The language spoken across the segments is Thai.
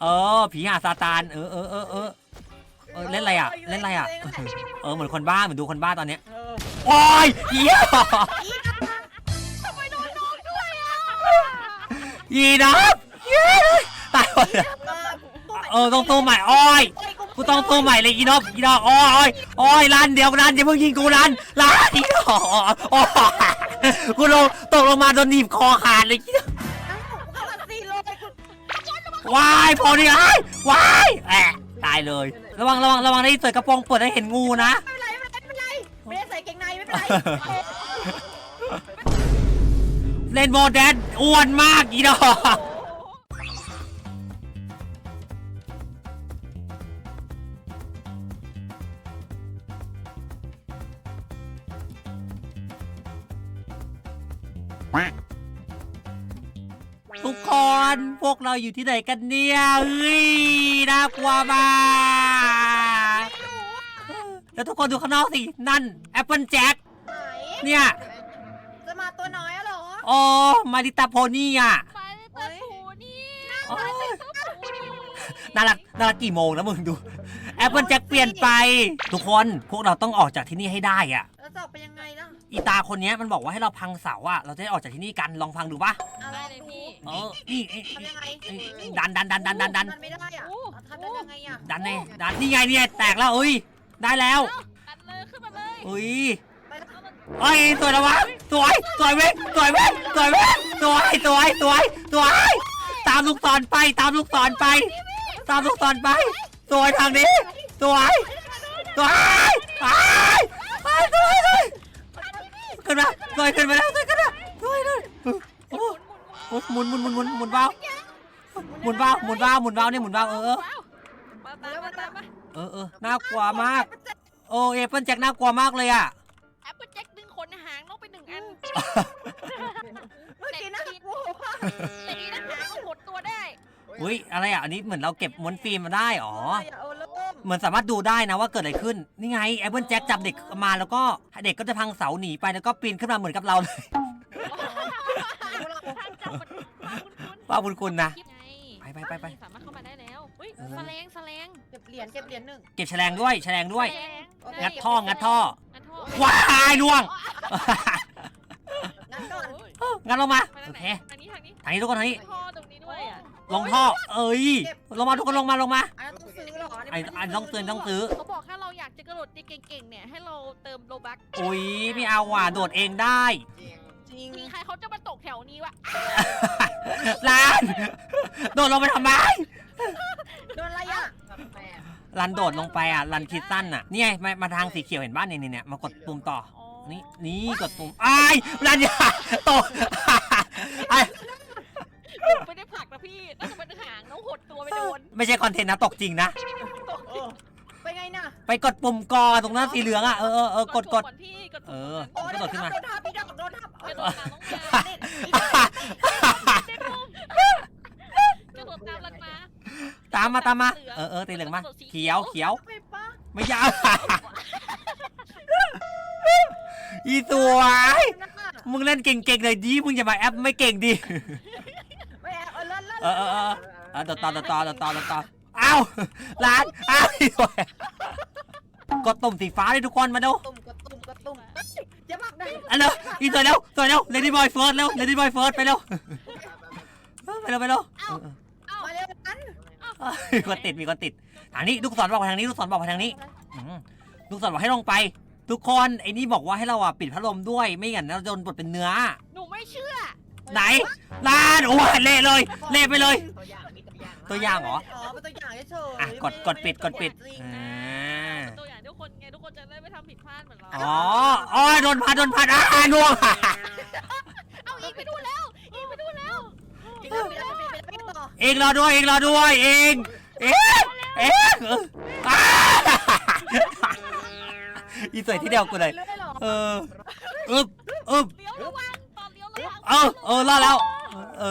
เออ ผีหาซาตาน เออเออเออเออเออเล่นอะไรอะ เล่นอะไรอะ เออ เหมือนคนบ้า เหมือนดูคนบ้าตอนเนี้ยเออโอ้ยเหี้ยทำไมโดนน้องด้วยอะยีนับเย้ตายหมดเลยเออ ต้องตู้ใหม่อ้อยกูต้องตู้ใหม่เลยอีนอบอีนอบอ้อยอ้อยรันเดี๋ยวรันอย่าเพิ่งยิงกูรันรันอีนอบอ้อยกูลงตกลงมาโดนหนีบคอขาดเลยอีนอบ วายพอดีไอ้วายแอะตายเลย ระวังระวังระวังได้เปิดกระโปรงเปิดให้เห็นงูนะไม่เป็นไรไม่เป็นไรไม่เป็นไรไม่ได้ใส่เกงในไม่เป็นไรเล่นโมแดนอ้วนมากอีดอก ทุกคนพวกเราอยู่ที่ไหนกันเนี่ยเฮ้ยน่ากลัวมากแล้วทุกคนดูข้างนอกสิ นั่นแอปเปิลแจ็คไหนเนี่ย จะมาตัวน้อยอะเหรออ๋อ มาริตาโพนี่อะไปเปิดหูนี่โอ๊ยไปเปิดหูนี่น่ารักน่ารักกี่โมงแล้วมึงดูแอปเปิลแจ็ค เปลี่ยนไป ทุกคนพวกเราต้องออกจากที่นี่ให้ได้อะ แล้วจะออกไปยังไงล่ะอีตาคนเนี้ยมันบอกว่าให้เราพังเสาอะ เราจะได้ออกจากที่นี่กันลองฟังดูปะอะลได้องเลยดูพี่ เออนี่นี่ทำยังไงนี่ดันดันดันดันดันดันมันไม่ได้อะโอ้อะทำได้ยังไงอะดันเลยดันนี่ไงเนี่ยแตกแล้วเอ้ยได้แล้วดันเลยขึ้นมาเลยอุ้ยไปแล้วเอ้ยสวยแล้ววะสวยสวยเว้ยสวยเว้ยสวยเว้ยสวยสวยสวยสวย ตามลูกศรไป ตามลูกศรไป ตามลูกศรไป สวยทางนี้ สวยสวยไปไปสวยสวยขึ้นมาสวยขึ้นมาแล้วสวยขึ้นมาสวยเลยโอ้โหหมุนหมุนหมุนหมุนหมุนเบาหมุนเบาหมุนเบาหมุนเบาเนี่ยหมุนเบาเออมาตามมาตามมาเออเออน่ากลัวมาก โอ้เอเปิลแจ็คน่ากลัวมากเลยอะแอปเปิลแจ็คดึงขนหางน้องไปหนึ่งอันเมื่อกี้นะโอ้โหแต่ดีนะหางหดตัวได้อุ้ยอะไรอะอันนี้เหมือนเราเก็บม้วนฟิล์มมาได้อ๋อเอ เริ่มเหมือนสามารถดูได้นะว่าเกิดอะไรขึ้น นี่ไงแอปเปิลแจ็คจับเด็กมาแล้วก็เด็กก็จะพังเสาหนีไปแล้วก็ปีนขึ้นมาเหมือนกับเราเลยทางจับมันคุ้นว่าคุณคุณนะๆคิดไงไปไปไปไปสามารถเข้ามาได้แล้วเฮ้ยเออแสลงแสลงเก็บเหรียญเก็บเหรียญหนึ่งเก็บแฉลงด้วยแฉลงด้วยแสลงโอเคงัดท่องัดท่องัดท่อว้ายล่วงงั้นก่อนโอ้ยงั้นลงมามาทาโองไหเคนทางนี้ทางนี้ทางนี้ทุกคนทางนี้ท่อตรงนี้ด้วยอะลงท่อเอ้ยลงมาทุกคนลงมาลงมา อันนั้นต้องซื้อเหรอไอ้อันต้องเตือนต้องซื้อ เขาบอกถ้าเราอยากจะกระโดดได้เก่งๆเนี่ยให้เราเติมโลบักอุ้ยไม่เอาว่ะโดดเองได้ จริงมีใครเขาจะมาตกแถวนี้วะลาน โดดลงไปทำไมโดนอะไรอะรันโดดลงไปอะรันคิดสั้นอะนี่ไงมามาทางสีเขียวเห็นบ้านเนี่ยเนี่ยมากดปุ่มต่อ อ๋อนี่นี่กดปุ่มอ้ายรันอย่าตกไอ้ ไม่ได้ผลักนะพี่น่าจะเป็นหางน้องหดตัวไปโดนไม่ใช่คอนเทนต์นะตกจริงนะเออไปไงน่ะไปกดปุ่มกอตรงนั้นสีเหลืองอะเออเออเออกดกด อนพี่กดเอปุ่มอก่อนโอ้กระโดดขึ้นมาโดนทับพี่ดอกโดนทับกระโดดตามน้องมานี่กระโดดตามลันมาตามมาตามมาเออเออตีเหลืองมาเขียวเขียวไปปะไม่ยาว อีสวยนั่นน่ะมึงเล่นเก่งๆเลยดีมึงอย่ามาแอปไม่เก่งดิไม่แอบ เออเออเออออเออต่อต่อต่อต่อต่อต่อต่อต่ออ้าวร้านอ้าวอีสวยกดตุ่มสีฟ้าเลยทุกคนมาดูตุ่มกดตุ่มกดตุ่มจะมักได้อันเร็วอีสวยเร็วสวยเร็วเลดี้บอยเฟิร์สเร็วเลดี้บอยเฟิร์สไปเร็วไปเร็วไปเร็วมาเร็วกันมีคนติดมีคนติดทางนี้ลูกศรบอกไปทางนี้ลูกศรบอกไปทางนี้ลูกศรบอกให้ลงไป ทุกคนไอ้นี่บอกว่าให้เราอะปิดพัดลมด้วยไม่งั้นเราโดนบดเป็นเนื้อ หนูไม่เชื่อ ไหนร้านโอ้ยเละเลยเละไปเลย ตัวอย่างมีตัวอย่างตัวอย่างเหรอ อ๋อเป็นตัวอย่างเฉยๆอะกดกดปิดกดปิดจริงอ่นะาตัวอย่างทุกคนไงทุกคนจะได้ไม่ทำผิดพลาดเหมือนเราอ๋ออ๋อโดนพัดโดนพัดอ่าน่วงเอาอีกไปดูแล้วอีกไปดูแล้วปิดแล้วปิดแล้วปิดแล้วปิดแล้วต่อเองรอด้วยเองรอด้วยเองเองเองเอออ่าอีสวยที่เดียวกูเลยรื่อๆหรอเอออึบอึบ เลี้ยวระวังเออเออรอดแล้ว เอ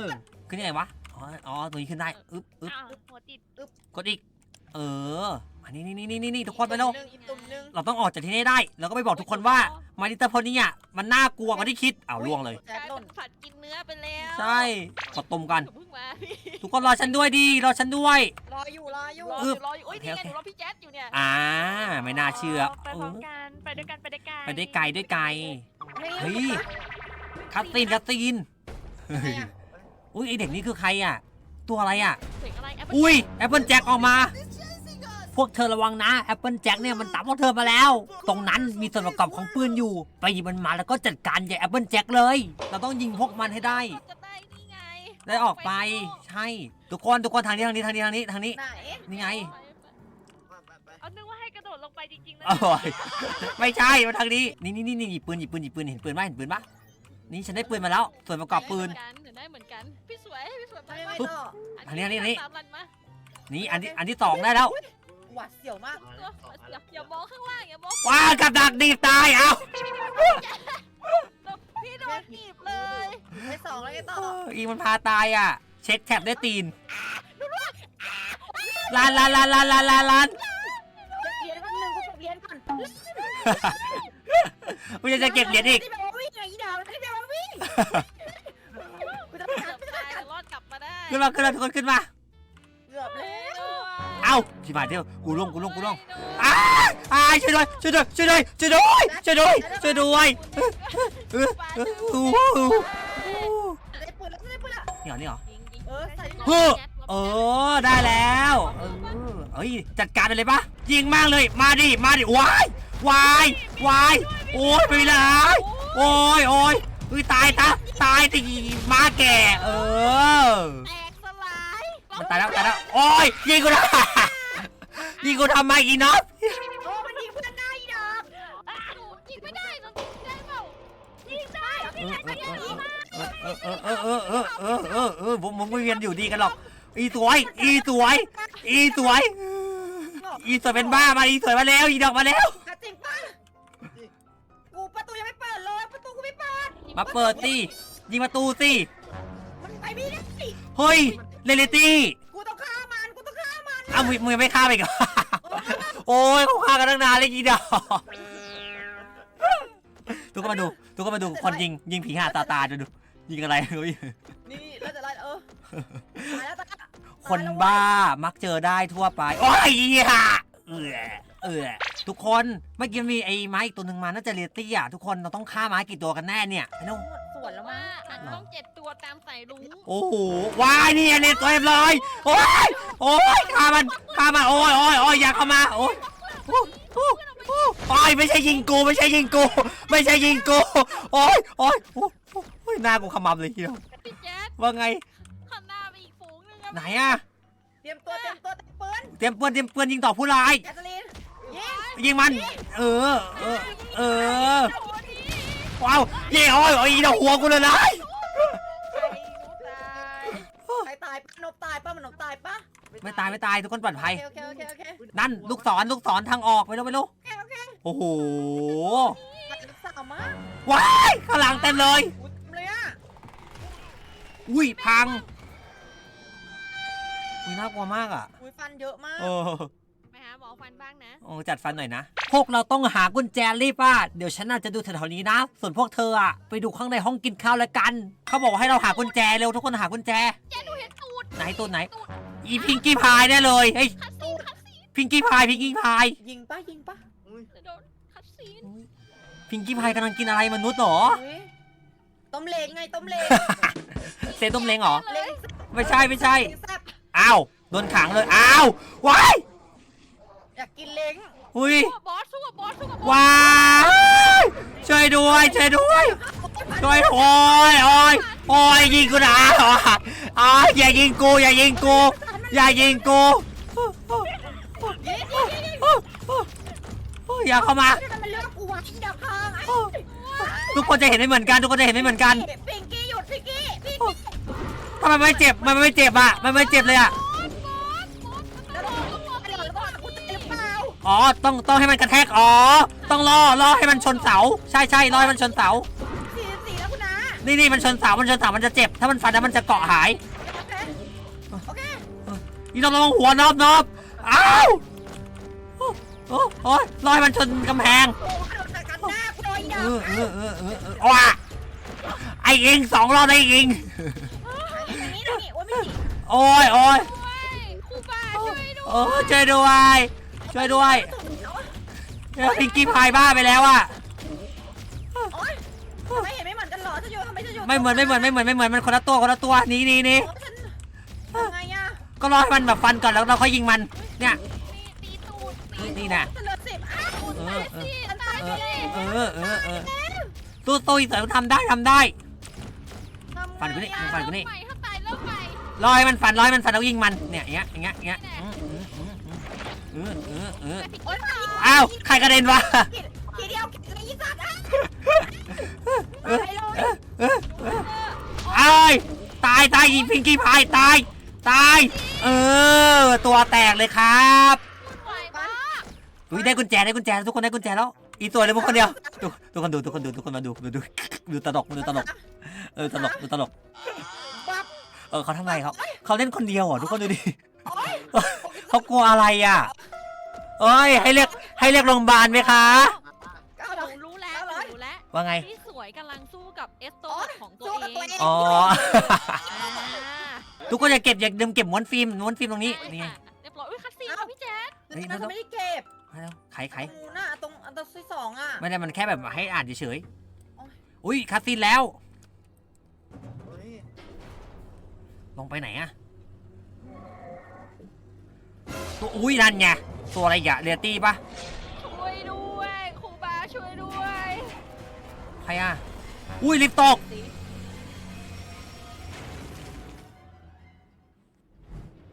อ ขึ้นยังไงวะ อ๋ออ๋อตัวนี้ขึ้นได้อึบอึบอ้าวหัวติดกดอีก เอออันนี้นี่นี่นี่นี่ทุกคนไปเร็วหนึ่งอีกตุ่มหนึ่งเราต้องออกจากที่นี่ได้ แล้วก็ไปบอกทุกคนว่ามาริเตอร์พอนี่อะมันน่ากลัวกว่าที่คิดอ้าวล่วงเลย กลายเป็นผัดกินเนื้อไปแล้วใช่ขอต้มกันหนูเพิ่งมาพี่ทุกคนรอฉันด้วยดีรอฉันด้วย รออยู่รออยู่รออึอบยู่รออยู่โอ้ยนี่ไงโอเคหนูรอพี่แจ๊ดอยู่เนี่ยอ่า ไม่น่าเชื่อไปพร้อมกัน ไปด้วยกัน ไปด้วยกัน ไปได้ไกลได้ไกลไม่เฮ้ย คัตซีนคัตซีนทำไมอะอุ้ยไอเด็กนี่คือใครอะ ตัวอะไรอะเสียงอะไรแอปเปิ้ลอุ้ยแอปเปิลแจ็คออกมา พวกเธอระวังนะแอปเปิลแจ็คเนี่ยมันตามพวกเธอมาแล้ว ตรงนั้นมีส่วนประกอบของปืนอยู่ ไปหยิบมันมาแล้วก็จัดการใหญ่แอปเปิลแจ็คเลย เราต้องยิงพวกมันให้ได้เราจะได้นี่ไงได้ออกไป ใช่ ทุกคนทุกคนทางนี้ทางนี้ทางนี้ทางนี้ทางนี้ไหนนี่ไงเอานึกว่าให้กระโดดลงไปจริงๆนะโอ้ยไม่ใช่มาทางนี้นี่นี่นี่นี่หยิบปืนหยิบปืนหยิบปืนเห็นปืนไหมเห็นปืนปะ นี่ฉันได้ปืนมาแล้ว ส่วนประกอบปืนเหมือนกันเดี๋ยวได้เหมือนกันพี่สวยพี่สวยไม่ไปไม่ปุ๊บต่ออันนี้อันนี้อันนี้สามลันมานี่อันที่อันที่สองได้แล้วหวาดเสียวมาก ตัวอย่าอย่ามองข้างล่างอย่ามองว้ากับดักดีบตายเอ้าพี่โดนหนีบเลยไปสองแล้วไงต่ออีมันพาตายอะ เช็คแท็บได้ตีนลานลานลานลานลานลานลานจะเรียนแป๊บนึงกูจะเรียนก่อนกูจะจะเก็บเหรียญอีก ที่แปล กูจะเกือบตายแต่รอดกลับมาได้ขึ้นมาขึ้นมาทุกคนขึ้นมา เกือบแล้วเอ้าชิบหายเดียวกูล่วงกูล่วงกูล่วงอ้าอ้าช่วยด้วยช่วยด้วยช่วยด้วยช่วยด้วยช่วยด้วยช่วยด้วยเออเออโอ้โหได้ปืนแล้วได้ปืนแล้วนี่เหรอนี่เหรอ ยิงยิงเออใส่ เฮ้อ เออได้แล้วเออเอ้ยจัดการไปเลยปะยิงมากเลยมาดิมาดิวายวายวายโอ้ยไปเลยโอ้ยโอ้ย อุ้ยตายตาตายตีมาแก่เออแตกสลายมันตายแล้วตายแล้วโอ้ยยิงกูทำไมยิงกูทำไมอีน็อตโอ้มันยิงเพื่อนได้อีดอกอะหนูยิงไม่ได้หนูยิงได้เปล่ายิงได้เออเออเออเออเออเออเออเออผมผมไม่เวียนอยู่ดีกันหรอกอีสวย อีสวย อีสวย อีสวยเป็นบ้ามาอีสวยมาแล้วอีดอกมาแล้ว มาเปิดสิยิงประตูสิมันไปไม่ได้เฮ้ยเรลิตี้กูต้องฆ่ามันกูต้องฆ่ามันเอามือมือไม่ฆ่าไปก่อนโอ้ยเขาฆ่ากันตั้งนานเลยอีดอกทุกคนมาดูทุกคนมาดูคนยิงยิงผีหาตาตาดูดูยิงอะไรไม่รู้นี่แล้วจะไล่เออตายแล้วตายแล้วคนบ้ามักเจอได้ทั่วไปโอ้ยเหี้ยเออ เออทุกคนเมื่อกี้มีไอ้ไม้อีกตัวหนึ่งมาน่าจะเรียตี้อะทุกคนเราต้องฆ่าไม้กี่ตัวกันแน่เนี่ยไอ้นุ่มหมดส่วนแล้วมั้ว่างอาจจะต้องเจ็ดตัวตามสายลุงโอ้โหวายนี่อันนี้ตัวเรียบร้อยโอ้ยโอ้ยฆ่ามันฆ่ามันโอ้ยโอ้ยโอ้ยอย่าเข้ามาโอ้ยโอ้ยโอ้ยโอ้ยโอ้ยไม่ใช่ยิงกูไม่ใช่ยิงกูไม่ใช่ยิงกูโอ้ยโอ้ยโอ้ยโอ้ยหน้ากูขมำเลยทีเดียวพี่แจ๊ดว่าไงหันหน้าไปอีกฝูงนึงอะไหนอะเตรียมตัวเตรียมตัวเตรียมปืนเตรียมปืนเตรียมปืนยิงต่อผู้ร้ายแอสลินยิง ยิงมัน เออ เออ เออโอ้ทีว้าวเย่โอ้ยโอ้ยอีดอกหัวกูเลยนะไอ้หนูตายใครตายป้านบตายป้ามันนบตายป้าไม่ตายไม่ตายทุกคนปลอดภัย โอเคโอเคโอเคโอเคนั่นลูกศรลูกศรทางออกไปเร็วไปเร็วโอเคโอ้โหมันสาวมากว้ายข้างหลังเต็มเลยอุ้ยเลยอะอุ้ยพังอุ้ยน่ากลัวมากอะอุ้ยฟันเยอะมากเออไป หาหมอฟันบ้างนะ โอ้จัดฟันหน่อยนะ พวกเราต้องหากุญแจรีบป่ะเดี๋ยวฉันอาจจะดูแถวๆนี้นะ ส่วนพวกเธออะไปดูข้างในห้องกินข้าวแล้วกัน เขาบอกว่าให้เราหากุญแจเร็วทุกคนหากุญแจแจ๊ดหนูเห็นตูดไหนตัวไหน ตูดอีพิงกี้พายแน่เลยเฮ้ยคัดซีนคัดซีนพิงกี้พายพิงกี้พายยิงป้ายิงป้าเดี๋ยวโดนคัดซีนพิงกี้พายกำลังกินอะไรมนุษย์เหรออุ้ยต้มเล้งไงต้มเล้งเซต้มเล้งเหรอ เล้งไม่ใช่ไม่ใช่เล้งแซ่บอ้าวโดนขังเลยอ้าวว้าย อยากกินเล้งอุ้ยสู้กับบอสสู้กับบอสสู้กับบอสว้ายช่วยด้วยช่วยด้วยช่วยโอ้ยโอ้ยโอ้ยยิงกูนะอ๋ออย่ายิงกูอย่ายิงกูอย่ายิงกูอย่าเข้ามาที่มันเลือกกูวะเดี๋ยวพังไอ้ทุกคนจะเห็นไม่เหมือนกัน ทุกคนจะเห็นไม่เหมือนกันพิงกี้หยุดพิงกี้พี่ทำไมไม่เจ็บมันไม่เจ็บอะมันไม่เจ็บเลยอะ อ๋อ ต้องต้องให้มันกระแทก อ๋อ ต้องล่อล่อให้มันชนเสา ใช่ใช่ล่อให้มันชนเสา สี่สี่แล้วคุณนะนี่นี่มันชนเสา มันชนเสา มันจะเจ็บ ถ้ามันฟันแล้วมันจะเกาะหาย โอเคโอเคนี่ต้องระวังหัวนอบนอบอ้าวโอ้โอ้โอ้ยลอยมันชนกำแพง โอ้โหโดนกัดหน้ากูเลยเอเด้ออเออเออเออเออว้าไออิงสองรอบไออิงทางนี้ทางนี้โอ้ยไม่ดีโอ้ยโอ้ยด้วยครูบาช่วยด้วยโอ้ยช่วยด้วย ช่วยด้วยเออพิงกี้พายบ้าไปแล้วอะโอ๊ยทำไมเห็นไม่เหมือนกันเหรอจะอยู่ทำไมจะอยู่ไม่เหมือนไม่เหมือนไม่เหมือนไม่เหมือนมันคนละตัวคนละตัวหนี่นี่นี่โอ๊ยฉันทำไงอะก็รอให้มันแบบฟันก่อนแล้วเราค่อยยิงมัน เนี่ยตีตีตูดตีนี่นะ ฉันเหลือสิบอ้าวเออเออตีตายไปเลยเออเออเออตู้ตู้อีเสริมทำได้ทำได้ ทำไงฟันกูนี่อะฟันกูนี่ใหม่ถ้าตายแล้วใหม่ รอให้มันฟันรอให้มันฟันแล้วยิงมันเนี่ยอย่างเงี้ยอย่างเงี้ยอย่างเงี้ยอืม อื้ออื้ออื้อโอ๊ยอ้าวใครกระเด็นวะทีเดียวเลยยี่สัตว์อะไปเลยเอ้ยเอ้ยเอ้ยตายตายอีพิงกี้พายตาย ตาย เออ ตัวแตกเลยครับไหวมากอุ้ยได้กุญแจได้กุญแจทุกคนได้กุญแจแล้วอีตัวเลยพวกคนเดียวทุกทุกคนดูทุกคนดูทุกคนมาดูดูดูดูตลกดูตลกเออตลกดูตลกปั๊บเออเขาทำไมเขาเขาเล่นคนเดียวเหรอทุกคนดูดิโอ๊ย เขากลัวอะไรอะ เอ้ย ให้เรียกให้เรียกโรงพยาบาลไหมคะ เก้าหร้นูอย รู้แล้วหนูรู้แล้วว่าไง พี่สวยกำลังสู้กับเอสโตอ๋อของตัวสู้กับเอตัวงเองอ๋อ อ่าทุกคนอย่าเก็บอย่าลืมเก็บม้วนฟิล์มม้วนฟิล์มตรงนี้ใช่นี่ไง ค่ะเรียบร้อยอุ้ยคัดซีนค่ะพี่แจ๊คเฮ้ยนั่นเขาไม่ได้เก็บมาแล้วไขไขตรงนู้นน่ะตรงอันตรงที่สองอะ ไม่ได้มันแค่แบบให้อ่านเฉยโอ้ยๆ อุ้ยคาซินแล้ว ลงไปไหนอะ ตัวอุ้ยนั่นไงตัวอะไรอย่าเรียตี้ปะช่วยด้วยครูบาช่วยด้วยใครอะอุ้ยลิฟต์ตกสี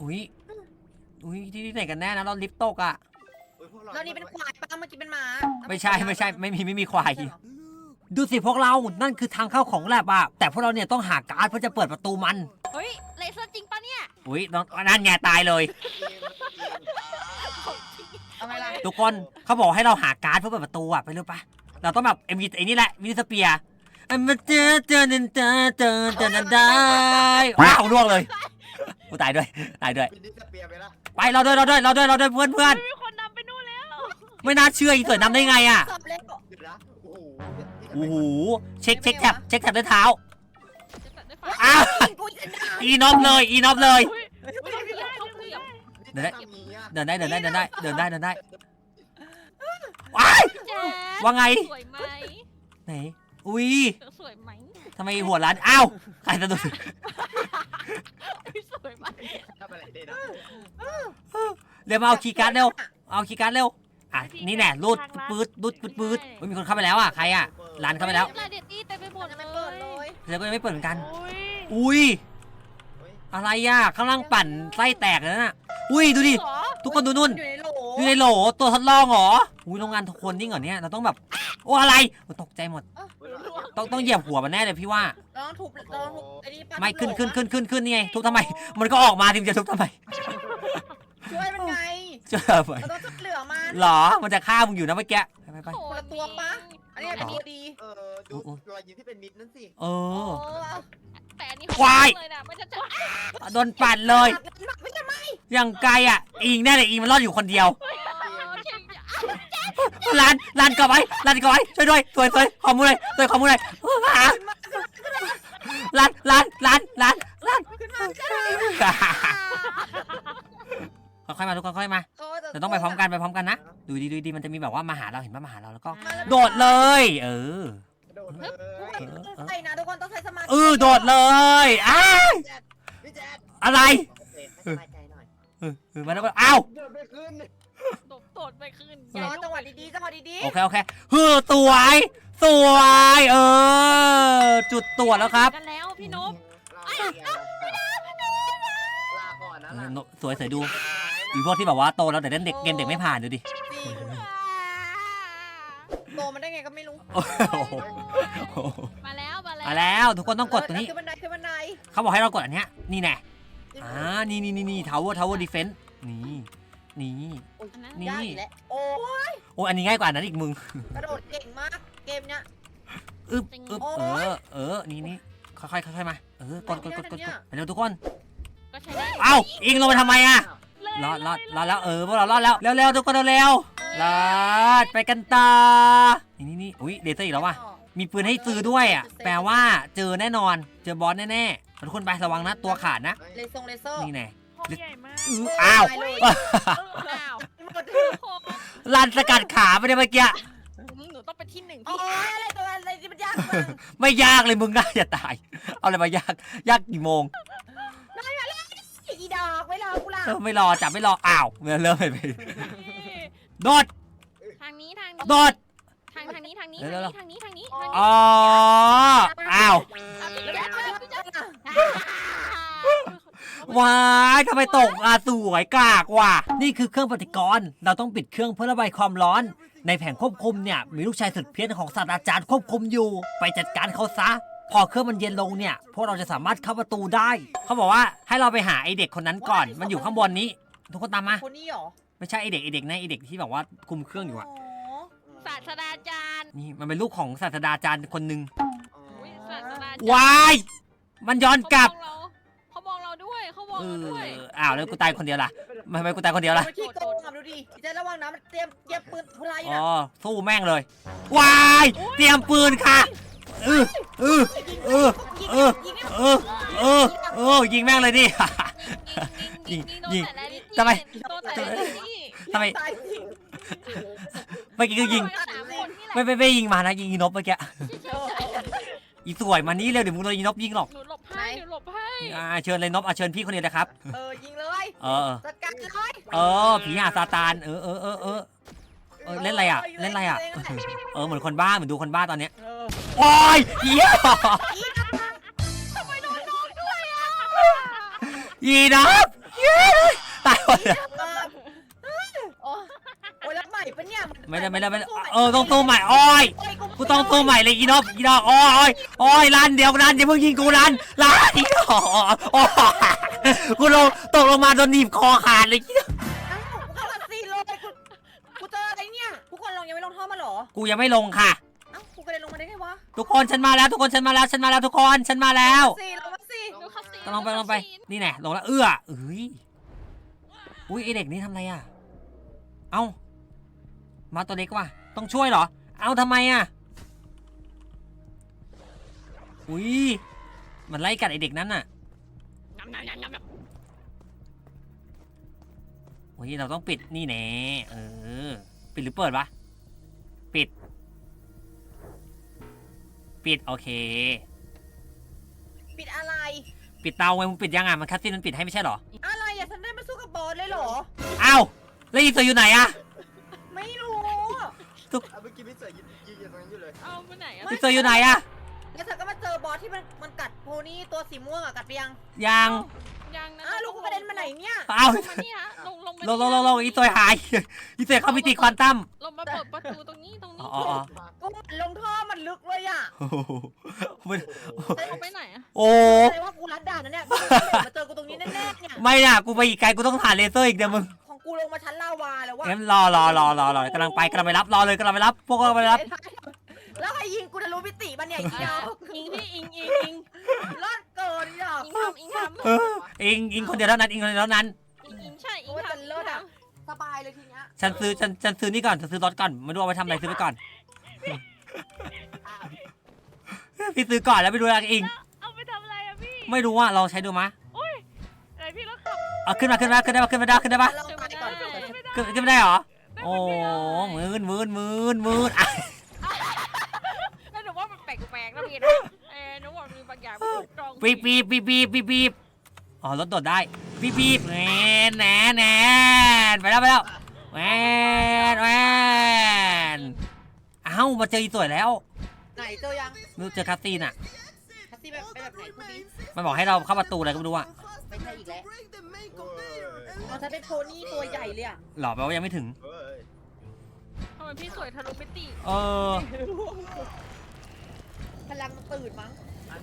อุ้ยอุ้ยที่ที่ไหนกันแน่นะเราลิฟต์ตกอะแล้วนี่เป็นควายป้าเมื่อกี้เป็นหมาไม่ใช่ไม่ใช่ไม่มีไม่มีควายดูสิพวกเรา นั่นคือทางเข้าของแลบอะแต่พวกเราเนี่ยต้องหาการ์ดเพื่อจะเปิดประตูมัน เฮ้ยเลเซอร์จริงปะเนี่ยอุ้ยน้องนั่นไงตายเลย เอาไงล่ะทุกคนเขาบอกให้เราหาการ์ดเพื่อเปิดประตูอะไปเร็วปะเราต้องแบบเอ็มวีไอ้นี่แหละวิสเปียมาเจอเจอเจอเจอเจอเจอได้ว้าวล่วงเลยกูตายด้วยตายด้วยบินดิสเปียร์ไปละไปเราด้วยเราด้วยเราด้วยเราด้วยเพื่อนเพื่อนมีคนนำไปนู่นแล้ว ไม่น่าเชื่ออีสวยนำได้ไงอะสอบเล็ก หยุดนะโอ้โหโอ้โหเช็คเช็คแท็บเช็คแท็บด้วยเท้า อ้าวกูจะด่าอีนอฟเลยอีนอฟเลยอุ้ยอุ้ยเขาเกือบเขาเกือบเดี๋ยวนะทำอย่างเงี้ยเดินได้เดินได้เดินได้เดินได้เดินได้ว้ายแจ๊คว่าไงสวยไหมไหนอุ้ยเธอสวยไหมทำไมหัวร้านอ้าวใครสะดุดอุ๊ยสวยไหมทำอะไรได้นะเร็วมาเอาคีย์การ์ดเร็วเอาคีย์การ์ดเร็วอะนี่แน่รูดปืดรูดปืดปืดเฮ้ยมีคนเข้าไปแล้วอะใครอะ ร้านเข้าไปแล้วลาเดตตี้เต็มไปหมดยังเลไม่เปิดเลยยเดี๋ยวก็ยังไม่เปิดเหมือนกัน อุ้ยอุ้ยเฮ้ยอะไรอะข้างล่างปั่นไส้แตกเลยน่ะอุ้ยดูดิเหรอทุกคนดูนู่นอยู่ในโหลอยู่ในโหลตัวทดลองเหรออุ้ยโรงงานทุกคนนี่เหรอเนี่ยเราต้องแบบโอ้อะไรโอ้ตกใจหมดเฮ้ยต้องต้องเหยียบหัวมันแน่เลยพี่ว่าลองทุบลองทุบไอ้นี่ป้าไม่ขึ้นทุบขึ้นโหลขึ้นขึ้นขึ้นนี่ไงทุบทำไม มันก็ออกมาถึงจะทุบทำไมช่วยมันไง เจอไปเราต้องช่วยเหลือมันหรอมันจะฆ่ามึงอยู่นะเมื่อกี้ไปไปโอ้คนละตัวปะ อันนี้เป็นตัวดีเออดูรอยยิ้มที่เป็นมิตรนั่นสิเอโอ้อแต่อันนี้ควาย เลยนะมันจะจะโดนปั่นเลย ไม่ใช่ไหมอย่างไกลอะ อิงแน่เลยอิงมันรอดอยู่คนเดียวโอเคร้านร้านกลับไว้ร้านกลับไว้ช่วยด้วยสวยสวยขอมูลเลยสวยขอมูลเลยอ่าร้านร้านร้านร้านร้านขึ้นมาก็ได้ ค่อยๆมาทุกคนค่อยๆมาเขาเดี๋ยวต้องไปพร้อมกันไปพร้อมกันนะดูดีดูดีมันจะมีแบบว่ามาหาเราเห็นป่ะมาหาเราแล้วก็มาแวโดดเลย เออ โดดเลยใส่นะทุกคนต้องใช้สมาธิเออโดดเลยอ้าวพี่แจ๊ดอะไรโอเคให้สบายใจหน่อยเออเออมาแล้วก็อ้าวโดดไม่ขึ้นโดดโดดไปขึ้นรอจังหวะดีๆจังหวะดีโอเคโอเคเฮ้อสวยสวยเออ จุดตรวจแล้วครับกันแล้วพี่นพลาก่อนนะเอลาอสวยสวยดู อีพวกที่แบบว่าโตแล้วแต่เล่นเด็กเกมเด็กไม่ผ่านดูดิๆจริงโตมันได้ไงก็ไม่รู้โอ้โหมาแล้วมาแล้วมาแล้วทุกคนต้องกดตัวนี้ ขึ้นบันไดขึ้นบันไดเขาบอกให้เรากดอันเนี้ยนี่แน่อ่านี่นี่นี่นี่ tower tower defense นี่นี่ อันนั้นนี่ ยากอีกแล้วโอ้ยโอ้อันนี้ง่ายกว่าอันนั้นอีกมึงกระโดดเก่งมาก เกมเนี้ย อึ๊บอึ๊บเออ เออ นี่นี่ค่อยๆค่อยๆมา เออกดกดกดกดกดไปเร็วทุกคน ก็ใช้ได้เอ้าอิงลงไปทำไมอะเล รอดรอดรอดแล้วเออพวกเรารอดแล้วเร็วๆทุกคนเร็วๆรอดไปกันต่อนี่นี่นี่อุ้ยเดซเซอร์อีกแล้วว่ะมีปืนให้ซื้อด้วยอะแปลว่าเจอแน่นอนเจอบอสแน่ๆทุกคนไประวังนะตัวขาดนะเลซงเลเซอร์นี่แน่ห้องใหญ่มากอื้ออ้าวตายเลยเอออ้าวหมดทุกคนลันสกัดขาไปเลยเมื่อกี้หนูต้องเป็นที่หนึ่งโอ้พี่ยอะไรตัวอะไรที่มันยากจังไม่ยากเลยมึงน่าจะตาย เอาอะไรมายากยากกี่โมง อีดอกไม่รอกูละเออไม่รอจับไม่รออ้าวเริ่มเริ่มไปไปโดดทางนี้ทางนี้โดดทางทางนี้ทางนี้เดี๋ยวทางนี้ทางนี้ทางนี้อ๋ออ้าวว้ายทำไมตกอะสวยกากว่ะนี่คือเครื่องปฏิกรณ์เราต้องปิดเครื่องเพื่อระบายความร้อน ในแผงควบคุมเนี่ยมีลูกชายสุดเพี้ยนของศาสตราจารย์ควบคุมอยู่ ไปจัดการเขาซะ พอเครื่องมันเย็นลงเนี่ย พวกเราจะสามารถเข้าประตูได้ เขาบอกว่าให้เราไปหาไอเด็กคนนั้นก่อน มันอยู่ข้างบนนี้ ทุกคนตามมา คนนี้เหรอไม่ใช่ไอเด็กไอเด็กนะไอเด็กที่แบบว่าคุมเครื่องอยู่อะศาสตราจารย์นี่มันเป็นลูกของศาสตราจารย์คนหนึ่งอุ๊ยศาสตราจารย์วาย มันย้อนกลับเขามองเราเขามองเราด้วยเขามองเอเราอด้วยอ้าวแล้วกูตายคนเดียวล่ะทำไมกูตายคนเดียวล่ะมันขี้โกงอะดูดิเจะระวังนะมันเตรียมเตรียมปืนทุไรอ๋นะอสู้แม่งเลยวาย เตรียมปืนค่ะ เออเออเออเออเออเออเออยิงแม่งเลยดิ ยิงยิงทำไมทำไมตายจริงเมื่อกี้ก็ยิงไม่ไม่ไม่ยิงมานะยิงอีนบเมื่อกี้อีสวยมานี่เร็วเดี๋ยวมึงโดนอีนบยิงหรอกหลบให้หลบให้อ่าเชิญเลยนบอะเชิญพี่คนเดียวเลยครับเออยิงเลยเออจัดการเลยเออผีหาซาตานเออเออเออเออเล่นอะไรอะเล่นอะไรอะเออเหมือนคนบ้าเหมือนดูคนบ้าตอนเนี้ยเอ โอ้ยเหี้ยทำไมโดนน้องด้วยอะอีนบเย้ตายหมดเลยโอ้โอ้ยรับใหม่ปะเนี่ยนไม่ได้ไม่ได้ไม่ได้เออต้องสู้ใหม่โอ้ย โอ้ยกูต้องสู้ใหม่เลยอีนบอีนบโอ้ยโอ้ยรันเดี๋ยวรันอย่าเพิ่งยิงกูรันรันอีนบโอ้ยกูลงตกลงมาโดนหนีบคอขาดเลยเอ้ากูเข้ามาซีเลยกูกูเจออะไรเนี่ยทุกคนลงยังไม่ลงท่อมาเหรอ กูยังไม่ลงค่ะเอ้า กูกระเด็นลงมาได้ไงวะทุกคนฉันมาแล้วทุกคนฉันมาแล้วฉันมาแล้วทุกคนฉันมาแล้วซีลงมาสิดูคัสซีนต้องลงไปลงไป นี่แน่ลงแล้วเอื้อเอ้ยอุ้ยไอเด็กนี่ทำอะไรอะ เอ้า มาตัวเล็กว่ะ ต้องช่วยเหรอ เอ้าทำไมอะ อุ้ย มันไล่กัดไอเด็กนั้นน่ะงำงำงำงำงำโอ้ยเราต้องปิดนี่แน่เออ ปิดหรือเปิดวะ ปิดโอเค ปิดอะไร ปิดเตาไงมึงปิดยังอะมันคัสซินมันปิดให้ไม่ใช่เหรออะไรอะฉันได้มาสู้กับบอสเลยเหรอ อ้าวแล้วอีเตอร์อยู่ไหนอะไม่รู้อะเมื่อกี้พี่เสือยืนยืนอยู่ตรงนั้นอยู่เลยเอาไปไหนอะอีเตอร์อยู่ไหนอะแล้วเธอก็มาเจอบอสที่มันมันกัดโพนี่ตัวสีม่วงอะกัดไปยังยัง ยังนะอ้าวลูกกูกระเด็นมาไหนเนี่ย อ้าวลงมานี่ฮะลงลงมาลงลงลงลงอีเตอร์หาย อีเตอร์เข้ามิติควอนตัม ลงมาเปิดประตูตรงนี้ตรงอ๋นี้ออ๋ออ๋อก็ลงท่อมันลึกเลยอะโอ้โหมันเอาไปไหนอะโอ้แสดงว่ากูรัดด่านนะเนี่ยมาเจอกูตรงนี้แน่ๆเนี่ย ไม่น่ะกูไปอีกไกลกูต้องผ่านเลเซอร์อีกเดี๋ยวมึงของกูลงมาชั้นลาวาแล้วว่างั้นรอรอรอรอรอกำลังไปกำลังไปรับรอเลยกำลังไปรับพวกเราไปรับ แล้วใครยิงกูจะรู้มิติมันเนี่ยอีกอะยาวอิงพี่อิงอิงอิงรอดเกินอีดอกอิงทำอิงทำเอออิงอิงคนเดียวเท่านั้นอิงคนเดียวเท่านั้น อิงอิงใช่อิงโอ้ยทำจะเลิศอะสบายเลยทีเนี้ยฉันซื้อฉันฉันซื้อนี่ก่อนฉันซื้อรถก่อนไม่รู้เอาไปทำอะไรซื้อไปก่อน พี่ซื้อก่อนแล้วไปดูแล้วอิง เอาไปทำอะไรอะพี่ไม่รู้ว่าลองใช้ดูมะไหนพี่แล้วขับเอาขึ้นมาขึ้นมาขึ้นได้ปะขึ้นมาได้ขึ้นได้ปะลองตายก่อนขึ้นขึ้นไม่ได้เหรอ โอ้มืนมืนมืนมืนอะแล้ว หนูว่ามันแปลกๆนะพี่นะเออหนูว่ามีบางอย่างไม่ถูกต้องปีบปีบปีบปีบปีบปีบอ๋อรถโดดได้ปีบปีบแหนแหนแหนไปแล้วไปแล้วแหวนแหวนเอ้ามาเจออีสวยแล้วไหนเจอยังไม่รู้เจอคาสซีนอะคัสซี่แบบเป็นแบบไหนพวกนี้มันบอกให้เราเข้าประตูอะไรก็ไม่รู้อะไม่ใช่อีกแล้วเอาฉันเป็นโพนี่ตัวใหญ่เลยอะหรอแปลว่ายังไม่ถึง เฮ้ยทำไมพี่สวยทะลุมิติเออ พลังมันตื่นมั้ง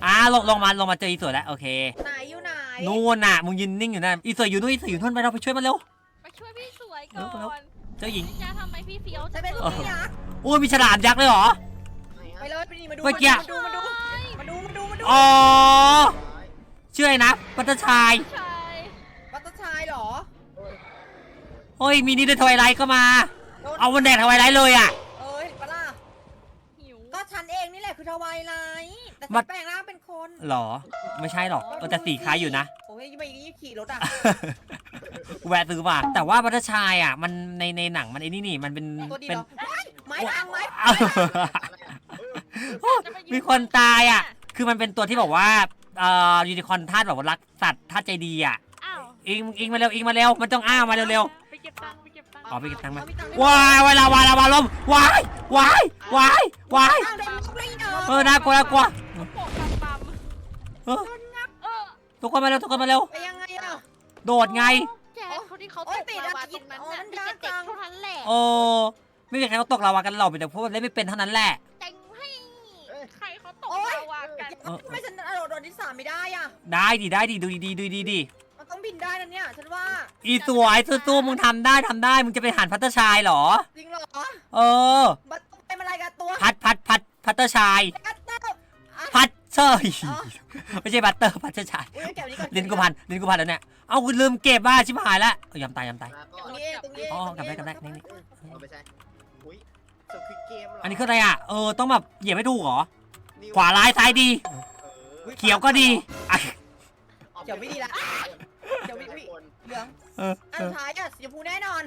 อ่าลงลงมาลงมาเจออีสวยแล้วโอเคไหนอยู่ไหนนู่นน่ะมึงยืนนิ่งอยู่นั่นอีสวยอยู่นู่นอีสวยอยู่นู่นไปเราไปช่วยมันเร็ว มาช่วยพี่สวยก่เร็วเร็วอนเจ้าหญิง พี่จะทำไมพี่เฟี้ยวฉันเป็นพวกนี้ยักษ์โอ้ยมีฉลามยักษ์เลยเหรอ ไปเลยไปนี่มาดูเมื่อกี้ มาดูมาดูมาดูมาดูมาดูอ๋อชื่ออะไรนะปัตตาชายใช่บัตเตอร์ชายเหรอเฮ้ยมีนี่ด้วยทวายไลท์ก็มา โดนเอาวันแดกทวายไลท์เลยอะเอ้ยปะล่ะหิวก็ฉั นเองนี่แหละคือทวายไลท์แต่มัฉันนแปลงร่างเป็นคนหรอ ไม่ใช่หรอกเออแต่สีคล้ายอยู่นะ โอ้ยไม่ยี่ขี่รถอะ แวะซื้อมาแต่ว่าบัตเตอร์ชายอะ มันในในหนังมันไอ้นี่นี่มันเป็นตัวดีเป็น เหรอไม้ทางไม้อ้าวจะไปยืมีคนตายอะ คือมันเป็นตัวที่บอกว่าเอ่อยูนิคอร์นธาตุแบบว่ารักสัตว์ธาตุใจดีอะ อ้าวอิงอิงมาเร็วอิงมาเร็วมันต้องอ้ามาเร็วไอ๋อไปเก็บตังค์มาเอตังค์ๆวายวายลาวาลาวาลมวายวายวายวายตังค์ได้มุกเลยเนาะเออน่ากลัวน่ากลัวเขาโปะตำปั๊มเออเออทุกคนมาเร็วทุกคนมาเร็วไปยังไงอะ โดดไงแกเขาที่เขาโอ๊ตยกติดลาอะวาติตดรงนั้นอ๋อน่ะมันมียากแต่เด็จักงเท่านั้นแหละโอ้ไม่มีใครเขาตกลาวากันเราเป็นแต่พวกเล่นไม่เป็นเท่านั้นแหละ แต่งให้ใครเขาตกโอ๊ย ลาวากัน เออ ทำไมฉันโดดโดดที่สามไม่ได้อะ ได้ดีได้ดีดูดีดูดีดีมัน ต้องบินได้นะเนี่ยฉันว่าอีสวยสู้ๆมึงทำได้ทำได้ มึงจะไปหันพัตเตอร์ชายเหรอ จริงเหรอเออ บัตรเป็นอะไรกันตัวพัดพัดพัดพัตเตอร์ชาย กัตเตอร์พัดเชยอ๋อ ไม่ใช่บัตเตอร์พัตเตอร์ชายอุ้ยเก็บอันนี้ก่อนลิ้นกูพันลิ้นกูพันแล้วเนี่ย เอากูลืมเก็บบ้าชิบหายละเอ้ยยำตายยำตาย แล้วตก็รงนี้ตรงนี้อ๋อกลับได้กลับได้นี่นี่ เอาไปใช้อุ้ยสควิดเกมเหรออัอันนี้คืออะไรอะ เออ ต้องแบบเหยียบไม่ถูกเหรอนิ้ขวาร้ายซ้ายดีออเขียวก็ดีอะเดี๋ยวไม่ดีละ เดี๋ยวไม่ดีคนเหลืองเอออันเออสุดท้ายอะสีชมพูแน่นอน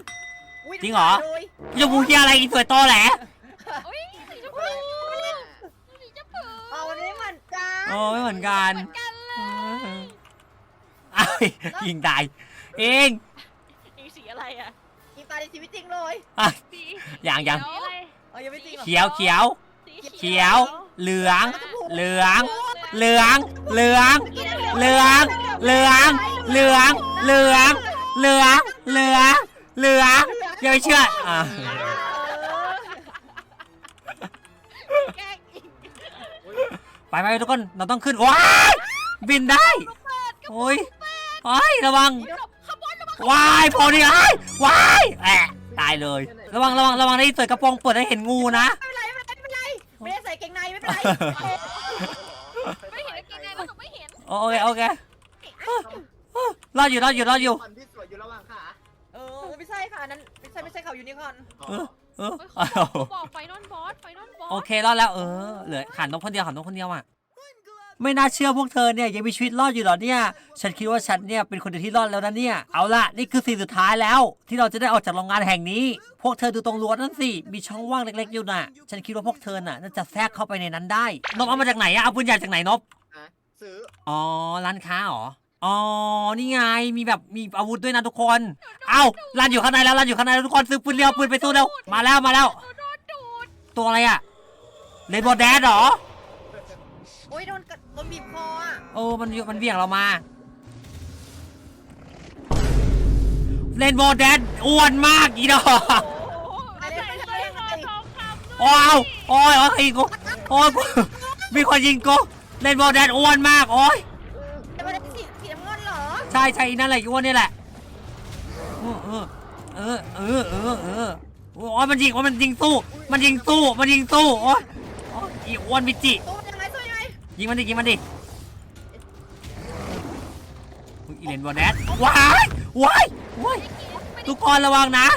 ยจริงเหรอเลยจะพูดอะไรอีสวยโตอแหละอุ้ยสีชมเอพูอสีชมพูเอาวันนี้เหมือนกันโอ้ไม่เหมือนกันเหมือนกันเลยอ้าวยิงตายเองอีสีอะไรอะอีตาในชีวิตจริงเลยอะสีอย่างอย่างสีอะไรเอายังไม่จริงเหรอเขียวเขียว สีเขียว เหลือง เหลือง เหลือง เหลือง เหลือง เหลือง เหลือง เหลือง เหลือง เหลือง เหลืองอย่าไปเชื่ออะแกล้งอีกไปไปทุกคนเราต้องขึ้นว้ายบินได้โอ้ยโอ้ยระวังขบวนระวังว้ายพอดีไอ้ว้ายแอะตายเลย ระวังระวังระวังได้เปิดกระโปรงเปิดให้เห็นงูนะไม่เป็นไรไม่เป็นไรไม่เป็นไรไม่ได้ใส่เกงในไม่เป็นไรไม่เห็นกางเกงในแล้วหนูไม่เห็นโอเคโอเค รอดอยู่รอดอยู่รอดอยู่ คนที่สวยอยู่ระหว่างขาเออไม่ใช่ค่ะอันนั้นไม่ใช่ไม่ใช่เขายูนิคอร์นเออ เออเฮ้ยเขาบอกเขาบอกไฟนอลบอส ไฟนอลบอส โอเครอดแล้วเออเหลือขันนกคนเดียวขันนกคนเดียวอะไม่น่าเชื่อพวกเธอเนี่ยยังมีชีวิตรอดอยู่เหรอเนี่ย ฉันคิดว่าฉันเนี่ยเป็นคนเดียวที่รอดแล้วนะเนี่ยเอาล่ะนี่คือสิ่งสุดท้ายแล้ว ที่เราจะได้ออกจากโรงงานแห่งนี้ พวกเธอดูตรงรั้วนั่นสิมีช่องว่างเล็ก ๆ อยู่น่ะ ฉันคิดว่าพวกเธอน่ะน่าจะแทรกเข้าไปในนั้นได้นบเอามาจากไหนอะเอาปืนใหญ่จากไหนนบอะซื้ออ๋อร้านค้าเหรอ อ๋อ นี่ไง มีแบบ มีอาวุธด้วยนะทุกคน เอ้าร้านอยู่ข้างในแล้วร้านอยู่ข้างในแล้วทุกคนซื้อปืนเร็วปืนไปสู้เร็ว มาแล้วมาแล้วหนูโดนดูดตัวอะไรอะเลนโบว์แดดเหรอ โอ้ยโดนกัดโดนบีบคออะเออมันมันเบี่ยงเรามา เลนโบว์แดดอ้วนมากอีดอกโอ้โหแล้วใส่สร้อยคอทองคำด้วยโอ้าวโอ้ยโอ้ยใครยิงกูโอ้ยกูมีคนยิงกูเลนโบว์แดดอ้วนมากโอ้ยแต่ว่าได้ ใช่ใช่อีนั่นแหละอีอ้วนนี่แหละเออเออเออเออเออโอ้ยมันยิงโอ้ยมันยิงสู้ มันยิงสู้ มันยิงสู้โอ้ยโอ้ยอีอ้วนมิจิ ตัวมันยังไงตัวยังไงยิงมันดิยิงมันดิอุ๊ยอีเลนโบว์แดดว้ายว้ายว้ายไม่ได้ทุกคนระวังนะ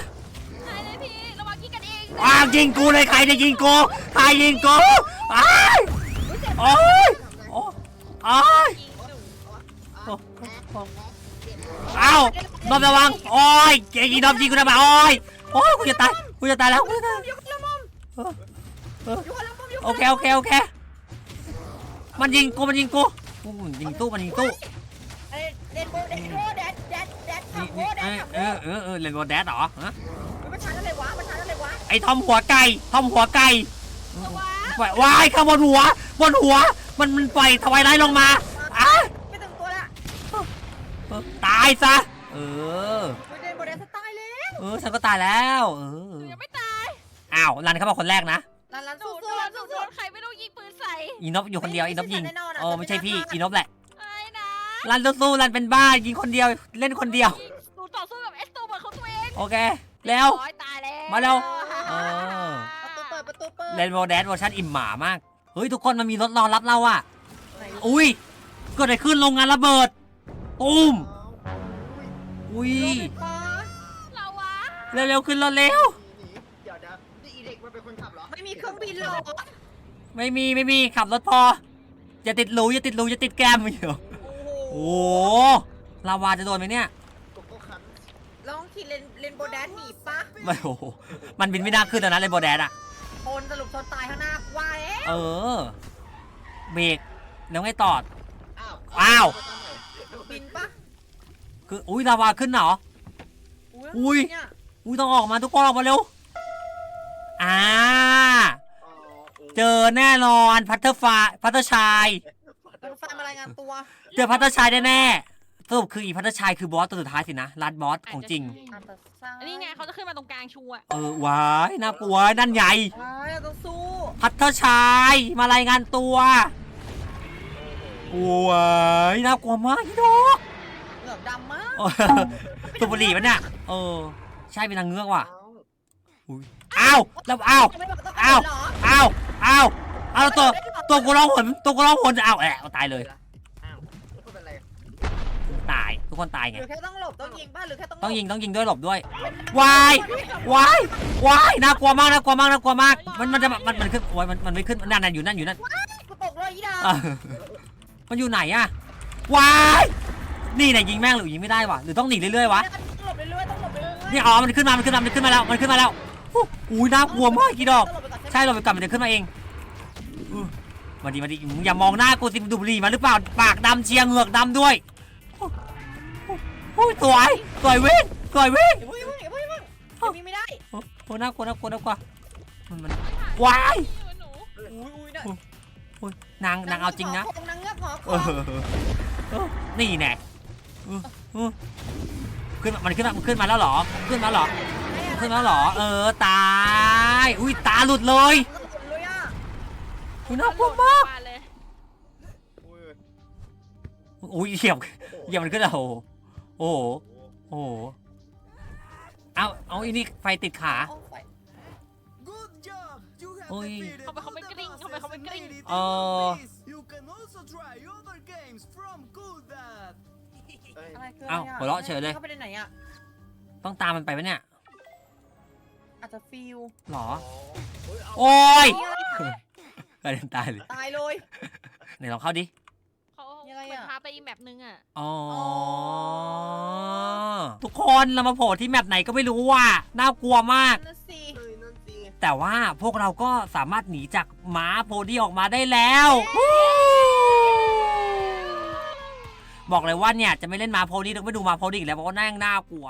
ใช่เลยพี่ระวังยิงกันเองอ้าวยิงกูเลยใครจะยิงกูใครยิงกูอ้ายโอ้ยโอ้อ้ายยิงหนูโอ้โอ้ อ้าวนบระวังโอ้ยเก่งอีนบยิงกูทำไมโอ้ยโอ้ยกูจะตายกูจะตายแล้วกูจะตายอยู่คนละมุมเออเอออยู่คนละมุมอยู่โอเคโอเคโอเค มันยิงกูมันยิงกูกูมันยิงตู้มันยิงตู้เอ้ยเดนโบเดนโบแดดแดดแดดขับโบแดเอดอขับโบเออเออเออเล่นบอลแดดเหรอฮะมันช้าอะไรวะมันช้าอะไรวะไอ้ทอมหัวไก่ทอมหัวไก่ระวังปล่อยวายข้างบนหัวบนหัว มันมันปล่อยทวายไลท์ลงมาอะ ไม่ถึงตัวละ เออตายซะ เออเดนโบแดดสไตล์เลยเออฉันก็ตายแล้ว เอหอนูยังไม่ตายอ้าวรันเข้ามาคนแรกนะร้านร้านหนูสู้โดสู้นหนูโดสู้นใครไม่รู้ยิงปืนใส่อีนบอยู่คนเดียว อีนบยิงไม่ใช่ฉันแน่นอนอะเออไม่ใช่พี่ฉันไม่น่าพลาดอีนบแหละ ไอ้นะรันสู้ๆรันเป็นบ้ายิงคนเดียว เล่นคนเดียว หนูต่อสู้กับเอสตูเหมือนเขาตัวเองโอเค แล้วร้อยตายแล้วมาเร็ว เออ ประตูเปิดประตูเปิดเล่นโมเดสเวอร์ชันอิ่มหมามาก เฮ้ย ทุกคนมันมีรถรอรับเราอะไหนอุ้ยเกิดอะไรขึ้นโรงงานระเบิด ตุ้มอุ้ยโรบินปาเราวะเร็วๆขึ้นรถเร็วหนีเดี๋ยวเดี๋ยวนี่อีเด็กมันเป็นคนขับเหรอไม่มีเครื่องบินหรอไม่มีไม่มีขับรถพออย่าติดหรูอย่าติดหรูอย่าติดแกรมอยู่โอ้โหโอ้โหลาวาจะโดนไหมเนี่ยโกโก้คันลองขี่เลนเลนโบแดนหนีปะไม่โอ้โหมันบินไม่น่าขึ้นแล้วนะเลยโบแดดอะชนสรุปชนตายข้างหน้ากูว่าเอ๊ะเออเบรกแล้วไงต่ออ้าวอ้าวบินปะ คืออุ้ยลาวาขึ้นเหรอ อุ้ยเนี่ยอุ้ยต้องออกมาทุกคนออกมาเร็วอ่าอ๋อเจอแน่นอนพัตเตอร์ฟาพัตเตอร์ชายรถไฟมารายงานตัวเจอพัตเตอร์ชายแน่ๆสรุปคืออีพัตเตอร์ชายคือบอสตัวสุดท้ายสินะลัดบอสของจริงอันตรซาอันนี้ไงเขาจะขึ้นมาตรงกลางชูอะเออว้ายน่ากลัวนั่นใหญ่ว้ายเราต้องสู้พัตเตอร์ชายมารายงานตัวว้ายน่ากลัวมากพี่ดอก เหงือกดำมากเออตัวบุหรี่มันเนี่ยเออ ใช่เป็นนางเงือกว่ะอ้าวอ้าวแล้วอ้าวไม่บอกต้องอ้าวเหรออ้าวอ้าวอ้าวตัวตัวกูร้องหนตัวกูร้องหนอ้าวแอะตายเลยอ้าวแล้วคุณเป็นไรตายทุกคนตายหไงรือแค่ต้องหลบต้องยิงป่ะหรือแค่ต้องหลบต้องยิงต้องยิงด้วยหลบด้วยวายวายวายน่ากลัวมากน่ากลัวมากน่ากลัวมาก มันมันจะมันมันขึ้นโอ้ยมันมันไม่ขึ้นนั่นนั่นอยู่นั่นอยู่นั่นกูตกเลยอีดาเออมันอยู่ไหนอะวาย นี่เนี่ยยิงแม่งหรือยิงไม่ได้วะหรือต้องหนีเรื่อยๆวะต้องหลบเรื่อยๆต้องหลบเรื่อยๆนี่อ๋อมันขึ้นมามันขึ้นมามันขึ้นมาแล้วมันขึ้นมาแล้วอู้อุ้ยน่ากลัวมากกี่ดอกต้องหลบไปก่อนใช่เราไปกลับมันจะขึ้นมาเองอู้มาดีมาดีมึงอย่ามองหน้ากูสิมึงดูดบุหรี่มาหรือเปล่าปากดำเชียงเหงือกดำด้วยโอ้ยสวยสวยวิ่งสวยวิ่งอย่าเพิ่งอย่าเพิ่งอย่าเพิ่งอย่าเพิ่งยังมีไม่ได้โอ้โหน่ากลัวน่ากลัวน่ากลัวมันมันวายหนูอุ้ยอุ้ยเนี่ยโอ้ยนางนางเอาจริงนะนางเงือกหอคเออเออนี่แน่เออเออ ขึ้นมามันขึ้นมามันขึ้นมาแล้วเหรอ ขึ้นมาแล้วเหรอ ขึ้นมาแล้วเหรอ เออตาย อุ้ยตาหลุดเลยเลยอะอุ้ยน่ากลัวมากเลยอุ้ยอุ้ยเหยียบเหยียบมันขึ้นแล้วโอ้โหโอ้โหโอ้โหเอาเอาอีนี่ไฟติดขาเอาไป Good job! You have Ôi. defeated Không phải không all biết the cái đinh, không phải không biết bosses cái and đinh. made it Ờ. into the list. You can also try other games from Good Dad. เอ้ยอะไรคือเอ้าหัวเราะเฉยเลย เข้าไปในไหนอะ ต้องตามมันไปไหมเนี่ยอาจจะฟิลหรออ๋อเฮ้ยเอาโอ้ยนี่อะไรคะกระเด็นตายเลยตายเลย ไหนลองเข้าดิ เขายังไงเหมือนอะ พาไปอีกแมปนึงอะอ๋อ ทุกคนเรามาโผล่ที่แมปไหนก็ไม่รู้ว่ะน่ากลัวมาก นั่นสิเฮ้ยนั่นสิแต่ว่าพวกเราก็สามารถหนีจากม้าโพดี้ออกมาได้แล้ว บอกเลยว่าเนี่ยจะไม่เล่นมาโพนี้ต้องไปดูมาโพนี้อีกแล้วเพราะว่าน่งน่ากลัว